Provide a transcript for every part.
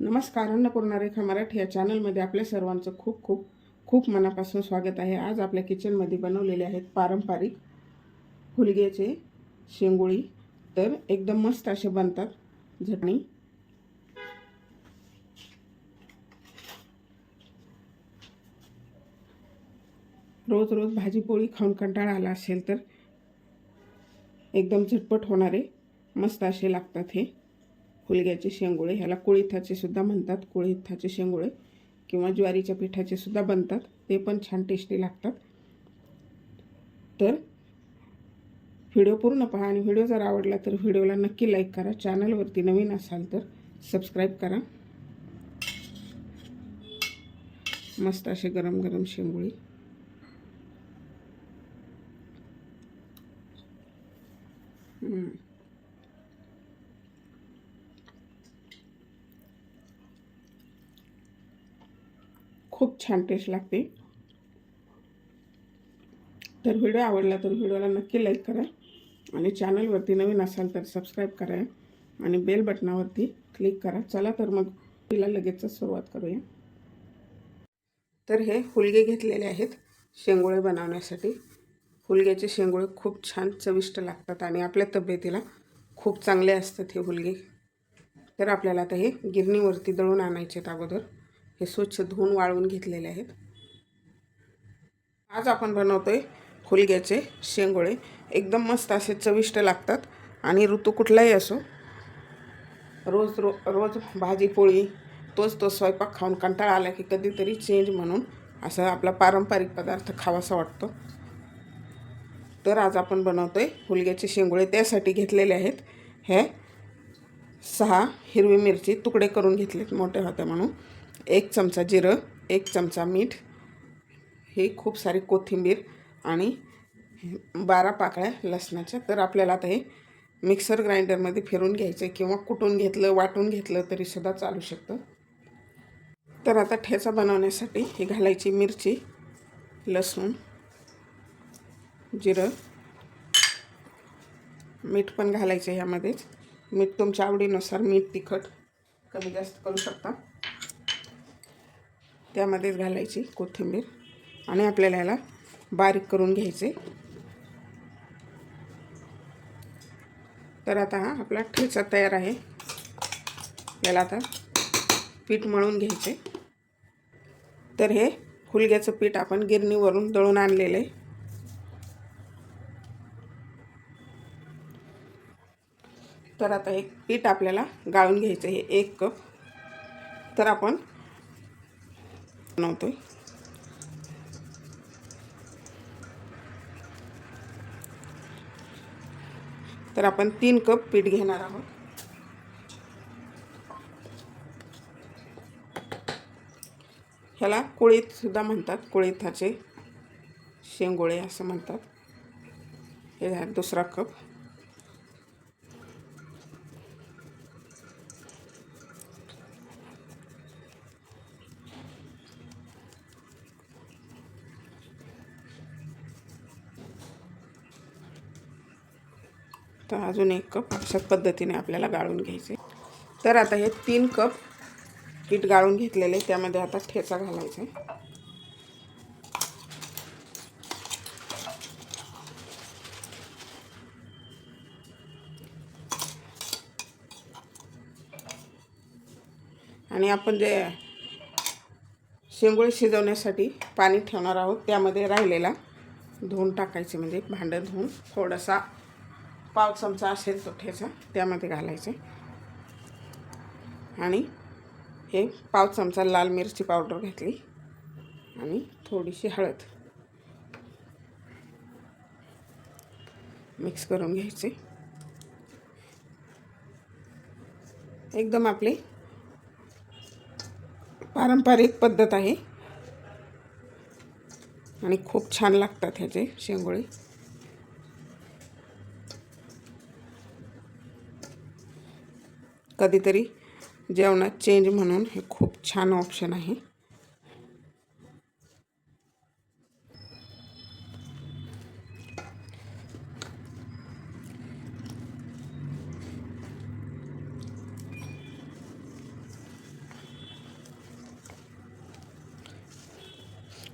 नमस्कार अन्नपूर्णा रेखा मराठी या चॅनलमध्ये आपल्या सर्वांचं खूप खूप खूप मनापासून स्वागत आहे. आज आपल्या किचनमध्ये बनवलेले आहेत पारंपरिक हुलग्याचे शेंगोळी. तर एकदम मस्त असे बनतात. झटणी. रोज रोज भाजीपोळी खाऊन कंटाळा आला असेल तर एकदम झटपट होणारे मस्त असे लागतात हे. हुलग्याचे शेंगोळे ह्याला कुळिथाचे सुद्धा म्हणतात. कोळीथाचे शेंगोळे किंवा ज्वारीच्या पिठाचे सुद्धा बनतात. ते पण छान टेस्टी लागतात. तर व्हिडिओ पूर्ण पहा आणि व्हिडिओ जर आवडला तर व्हिडिओला नक्की लाईक करा. चॅनलवरती नवीन असाल तर सबस्क्राईब करा. मस्त असे गरम गरम शेंगोळी. हम्म. खूप छान टेस्ट लागते. तर व्हिडिओ आवडला तर व्हिडिओला नक्की लाईक करा आणि चॅनलवरती नवीन असाल तर सबस्क्राईब करा आणि बेल बटनावरती क्लिक करा. चला तर मग तिला लगेचच सुरुवात करूया. तर हे फुलगे घेतलेले आहेत शेंगोळे बनवण्यासाठी. फुलग्याचे शेंगोळे खूप छान चविष्ट लागतात आणि आपल्या तब्येतीला खूप चांगले असतात हे हुलगे तर आपल्याला आता हे गिरणीवरती दळून आणायचे आहेत अगोदर. हे स्वच्छ धुवून वाळवून घेतलेले आहेत. आज आपण बनवतो आहे हुलग्याचे शेंगोळे. एकदम मस्त असे चविष्ट लागतात आणि ऋतू कुठलाही असो रोज रो रोज भाजी पोळी तोच तो स्वयंपाक खाऊन कंटाळा आला की कधीतरी चेंज म्हणून असा आपला पारंपरिक पदार्थ खावासा वाटतो. तर आज आपण बनवतो आहे हुलग्याचे शेंगोळे. त्यासाठी घेतलेले आहेत हे सहा हिरवी मिरची तुकडे करून घेतलेत मोठ्या होत्या म्हणून एक चमचा जिरं एक चमचा मीठ ही खूप सारी कोथिंबीर आणि बारा पाकळ्या लसणाच्या. तर आपल्याला आता हे मिक्सर ग्राइंडरमध्ये फिरून घ्यायचं आहे किंवा कुटून घेतलं वाटून घेतलं तरीसुद्धा चालू शकतं. तर आता ठेचा बनवण्यासाठी ही घालायची मिरची लसूण जिरं. मीठ पण घालायचं ह्यामध्येच मीठ तुमच्या आवडीनुसार मीठ तिखट कमी जास्त करू शकता. त्यामध्येच घालायची कोथिंबीर आणि आपल्याला याला बारीक करून घ्यायचे. तर आता हा आपला ठेचा तयार आहे. याला आता पीठ मळून घ्यायचे. तर हे हुलग्याचं पीठ आपण गिरणीवरून दळून आणलेलं. आहे तर आता हे पीठ आपल्याला गाळून घ्यायचं हे एक कप. तर आपण बनवतोय. तर आपण तीन कप पीठ घेणार आहोत. ह्याला कोळीत सुद्धा म्हणतात कुळीथाचे शेंगोळे असं म्हणतात. हे दुसरा कप. तर अजून एक कप अशा पद्धतीने आपल्याला गाळून घ्यायचे. तर आता हे तीन कप पीठ गाळून घेतलेले त्यामध्ये आता ठेचा घालायचा आणि आपण जे शेंगोळे शिजवण्यासाठी पाणी ठेवणार आहोत त्यामध्ये राहिलेला धुवून टाकायचे म्हणजे भांडं धुवून थोडासा पाव चमचा असेल तो ठेचा त्यामध्ये घालायचे. आणि हे पाव चमचा लाल मिरची पावडर घातली. आणि थोडीशी हळद मिक्स करून घ्यायचे. एकदम आपली पारंपरिक पद्धत आहे. आणि खूप छान लागतात ह्याचे शेंगोळे. कधीतरी जेवणात चेंज म्हणून हे खूप छान ऑप्शन आहे.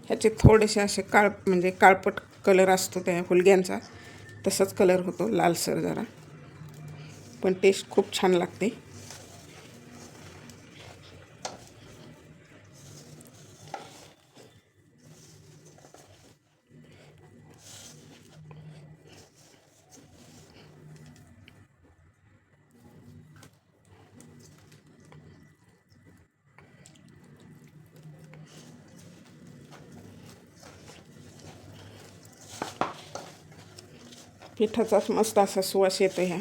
ह्याचे थोडेसे असे काळ म्हणजे काळपट कलर असतो त्या फुलग्यांचा तसाच कलर होतो लालसर जरा. पण टेस्ट खूप छान लागते. पिठाचाच मस्त असा सुवास येतो ह्या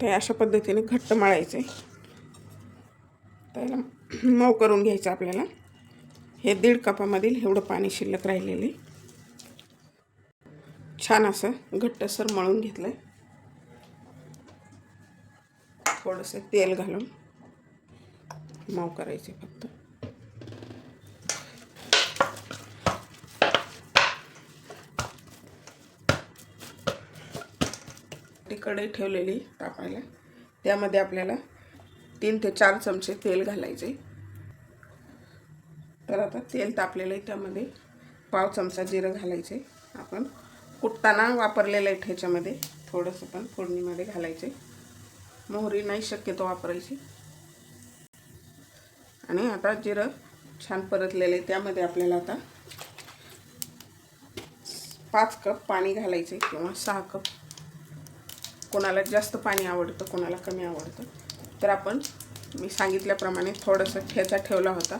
ते अशा पद्धतीने घट्ट मळायचे. त्याला मऊ करून घ्यायचं आपल्याला. हे दीड कपामधील एवढं पाणी शिल्लक राहिलेले. छान असं घट्टसर मळून घेतलं आहे थोडंसं तेल घालून मऊ करायचे फक्त. कढई ठेवलेली तापायला. त्यामध्ये आपल्याला तीन ते चार चमचे तेल घालायचे. तर आता तेल तापलेलं आहे त्यामध्ये पाव चमचा जिरं घालायचे. आपण कुटताना वापरलेलं आहे ठेच्यामध्ये थोडंसं पण फोडणीमध्ये घालायचे. मोहरी नाही शक्यतो वापरायची. आणि आता जिरं छान परतलेलं आहे त्यामध्ये आपल्याला आता पाच कप पाणी घालायचे किंवा सहा कप. कोणाला जास्त पाणी आवडतं कोणाला कमी आवडतं. तर आपण मी सांगितल्याप्रमाणे थोडंसं ठेचा ठेवला होता.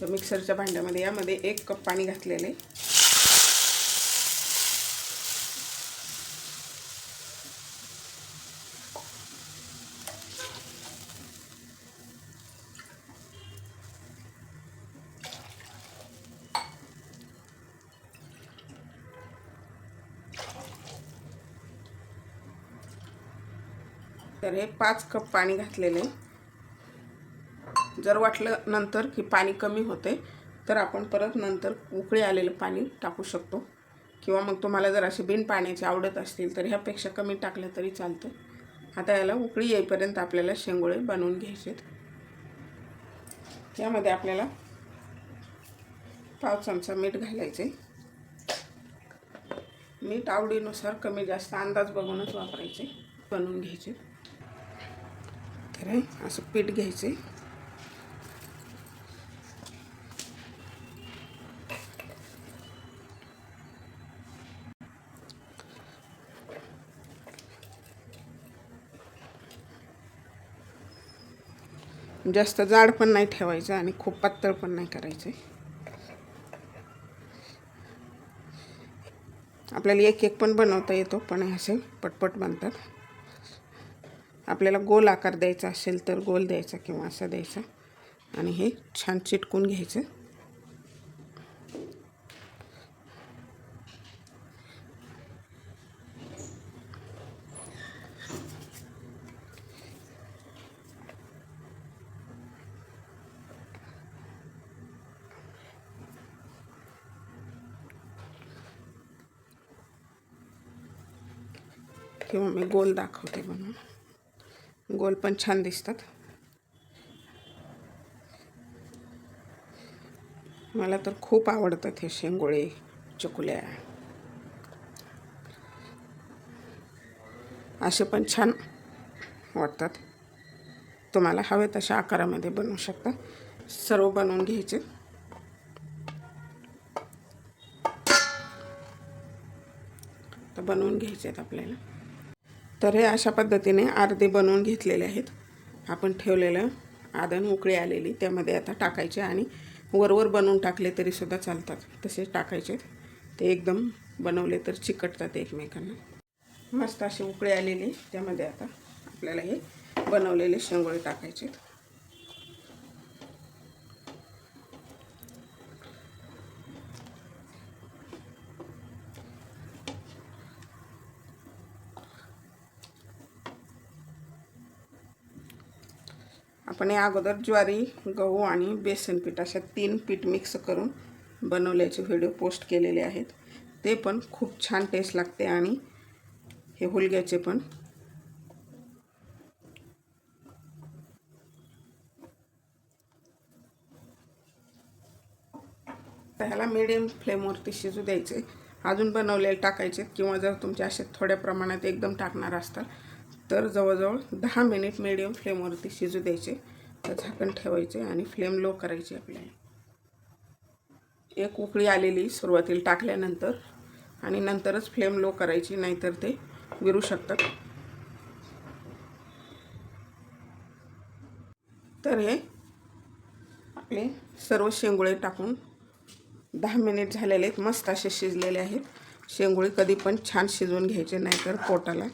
तर मिक्सरच्या भांड्यामध्ये यामध्ये एक कप पाणी घातलेले तर हे पाच कप पाणी घातलेले. जर वाटलं नंतर की पाणी कमी होते तर आपण परत नंतर उकळी आलेलं पाणी टाकू शकतो. किंवा मग तुम्हाला जर असे बिन पाण्याचे आवडत असतील तर ह्यापेक्षा कमी टाकलं तरी चालतं. आता याला उकळी येईपर्यंत आपल्याला शेंगोळे बनवून घ्यायचे यामध्ये आपल्याला पाव चमचा मीठ घालायचे मीठ आवडीनुसार कमी जास्त अंदाज बघूनच वापरायचे बनवून घ्यायचे. तर असं पीठ घ्यायचे जास्त जाड पण नाही ठेवायचं आणि खूप पातळ पण नाही करायचं आपल्याला एक एक पण बनवता येतो पण असे पटपट बनतात. आपल्याला गोल आकार द्यायचा असेल तर गोल द्यायचा किंवा असा द्यायचा. आणि हे छान चिटकून घ्यायचं. किंवा मी गोल दाखवते म्हणून. गोल पण छान दिसतात. मला तर खूप आवडतात हे शेंगोळे चकुल्या. असे पण छान वाटतात. तुम्हाला हवे तशा आकारामध्ये बनवू शकता. सर्व बनवून घ्यायचे. तर बनवून घ्यायचे आहेत आपल्याला. तर हे अशा पद्धतीने अर्धे बनवून घेतलेले आहेत. आपण ठेवलेलं आदन उकळी आलेली त्यामध्ये आता टाकायचे आणि वरवर बनवून टाकले तरीसुद्धा चालतात. तसेच टाकायचे ते एकदम बनवले तर चिकटतात एकमेकांना. मस्त अशी उकळी आलेली. त्यामध्ये आता आपल्याला हे बनवलेले शेंगोळे टाकायचे आपण या अगोदर ज्वारी गहू आणि बेसन पीठ अशा तीन पीठ मिक्स करून बनवल्याचे व्हिडिओ पोस्ट केलेले आहेत. ते पण खूप छान टेस्ट लागते आणि हे हुलग्याचे पण. तर ह्याला मिडियम फ्लेमवरती शिजू द्यायचे. अजून बनवलेले टाकायचे किंवा जर तुमचे असे थोड्या प्रमाणात एकदम टाकणार असतात तर जवळजवळ दहा मिनिट मिडियम फ्लेमवरती शिजू द्यायचे. तर झाकण ठेवायचे आणि फ्लेम लो करायची आपल्याला. एक उकळी आलेली सुरुवातीला टाकल्यानंतर आणि नंतरच फ्लेम लो करायची नाहीतर ते विरू शकतात. तर हे आपले सर्व शेंगुळे टाकून दहा मिनिट झालेले आहेत. मस्त असे शिजलेले आहेत. शेंगोळी कधी पण छान शिजवून घ्यायचे नाहीतर पोटाला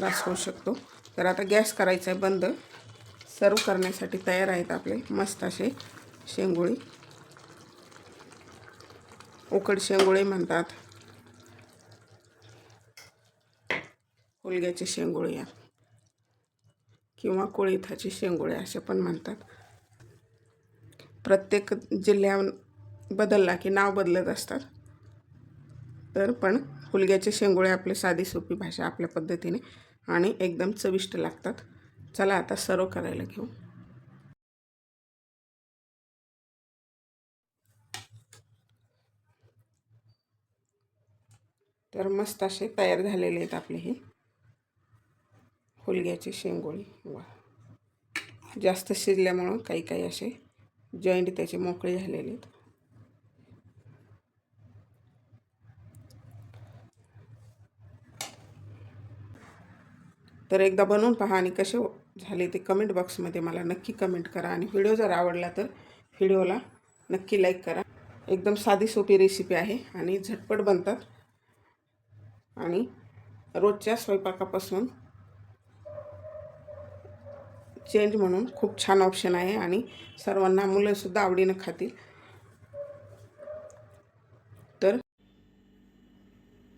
त्रास होऊ शकतो. तर आता गॅस करायचा आहे बंद. सर्व करण्यासाठी तयार आहेत आपले मस्त असे शेंगोळी. उकड शेंगोळे म्हणतात. हुलग्याचे शेंगुळे या. किंवा कोळीथाचे शेंगोळे असे पण म्हणतात. प्रत्येक जिल्ह्या बदलला की नाव बदलत असतात. तर पण हुलग्याचे शेंगोळे आपले साधी सोपी भाषा आपल्या पद्धतीने आणि एकदम चविष्ट लागतात. चला आता सर्व करायला घेऊ. तर मस्त असे तयार झालेले आहेत आपले हे. हुलग्याचे शेंगोळी. वा. जास्त शिजल्यामुळं काही काही असे जॉईंट त्याचे मोकळे झालेले आहेत. तर एकदा बनवून पहा आणि कसे झाले ते कमेंट बॉक्समध्ये मला नक्की कमेंट करा. आणि व्हिडिओ जर आवडला तर व्हिडिओला नक्की लाईक करा. एकदम साधी सोपी रेसिपी आहे आणि झटपट बनतात. आणि रोजच्या स्वयंपाकापासून चेंज म्हणून खूप छान ऑप्शन आहे आणि सर्वांना मुलंसुद्धा आवडीनं खातील तर